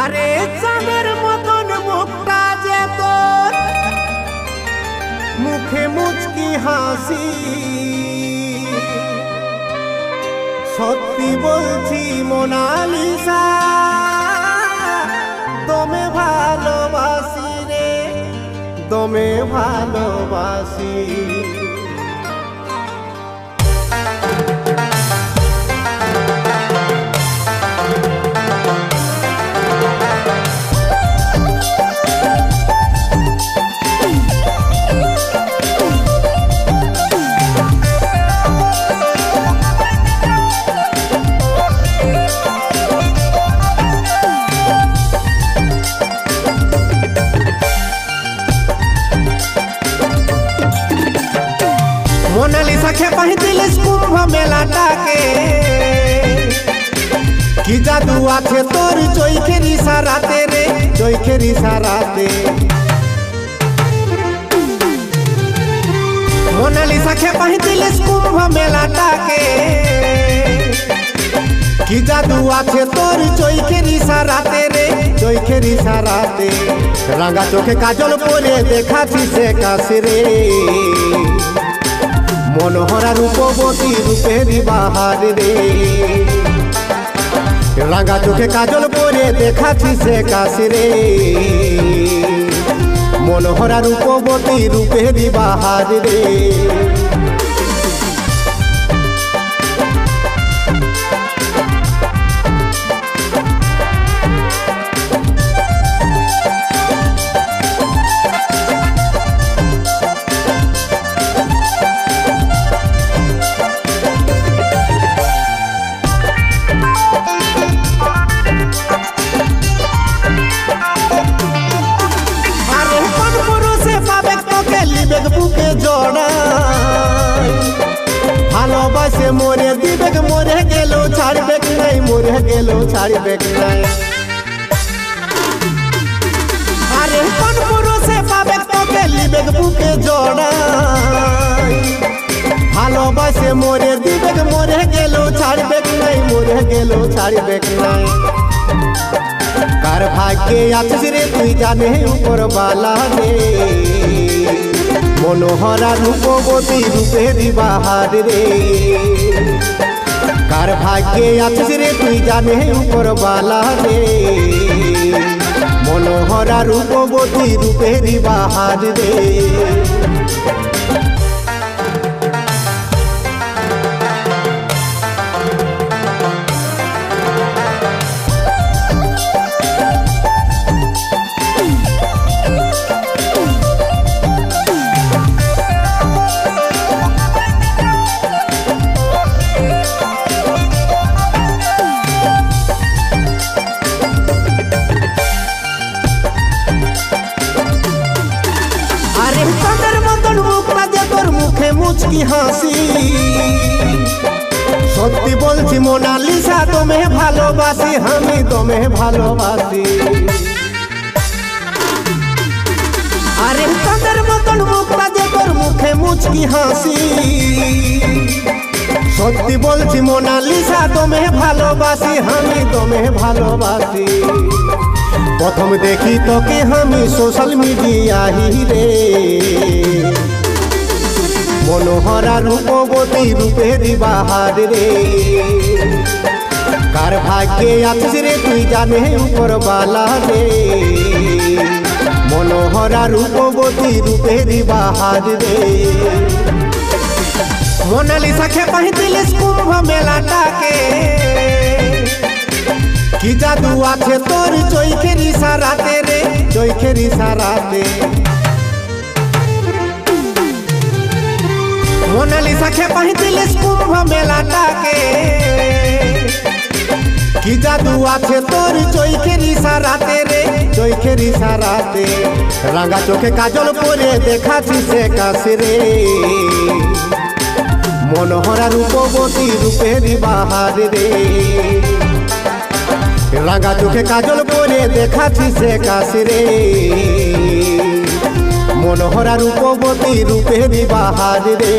আরে চাঁদের মতন মুখটা যে তোর, মুখে মুচকি হাসি। সত্যি বলছি, মোনালিসা, দমে ভালোবাসি রে, দমে ভালোবাসি। মোনালিসা খেপাহি দিলিস কুম্ভ মেলাটাকে কি জাদু আছে তোর চৈখের ইশারাতে রে চৈখের ইশারাতে মোনালিসা খেপাহি দিলিস কুম্ভ মেলাটাকে কি জাদু আছে তোর চৈখের ইশারাতে রে চৈখের ইশারাতে রাঙা চোখে কাজল পরে দেখাচ্ছি সে কাছে রে মনোহরা রূপবতী রূপে বাহার রে। রাঙা চোখে কাজল পরে দেখাচ্ছি সে কাশি রে। মনোহরা রূপবতী রূপে বাহার রে। বুকে জড়াই ভালোবাসে, মরে দিবেক, মরে গেল ছাড়বে নাই, মরে গেল ছাড়বে নাই। আরে কোন পুরুষে পাবে তোকে লিবেক বুকে জড়াই ভালোবাসে, মরে দিবেক, মরে গেল ছাড়বে নাই, মরে গেল ছাড়বে নাই। কার ভাগ্যে আছিস রে, তুই জানে উপর বালা রে। মনোহরা রূপবতী রূপে দিবাহার রে। কার ভাগ্যে আছিস রে তুই জানে উপর বালা রে। মনোহরা রূপবতী রূপে দিবাহার রে। মুচকি হাসি সত্যি বলছি মোনালিসা তোমে ভালোবাসি আমি তোমে ভালোবাসি আরে চাঁদের মতন মুখটা যে তোর মুখে মুচকি হাসি সত্যি বলছি মোনালিসা তোমে ভালোবাসি আমি তোমে ভালোবাসি প্রথম দেখি তোকে আমি সোশ্যাল মিডিয়াহি রে মনোহরা রূপবতী রূপের বাহার রে। কার ভাগ্যে আছিস রে তুই জানে উপর বালা রে। মনোহরা রূপবতী রূপের বাহার রে। মোনালিসা খেপাহি দিলিস কুম্ভ মেলাটাকে? কি জাদু আছে তোর চৈখের ইশারাতে রে, চৈখের ইশারাতে? মোনালিসা খেপাহি দিলিস কুম্ভ মেলাটাকে। কি জাদু আছে তোর চৈখের ইশারাতে রে? চৈখের ইশারাতে রাঙা চোখে কাজল পরে দেখাচ্ছি সে কাছে রে। মনোহরা রূপবতী রূপের বাহার রে। রাঙা চোখে কাজল পরে দেখাচ্ছি সে কাছে রে। মনোহরা রূপবতী রূপে বিবাহার রে।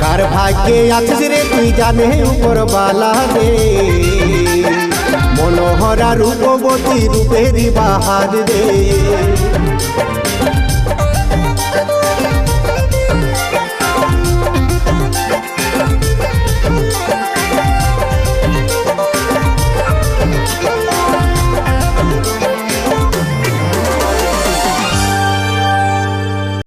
কার ভাগ্যে আছিস রে তুই জানে উপর বালা রে। মনোহরা রূপবতী রূপে বাহার রে।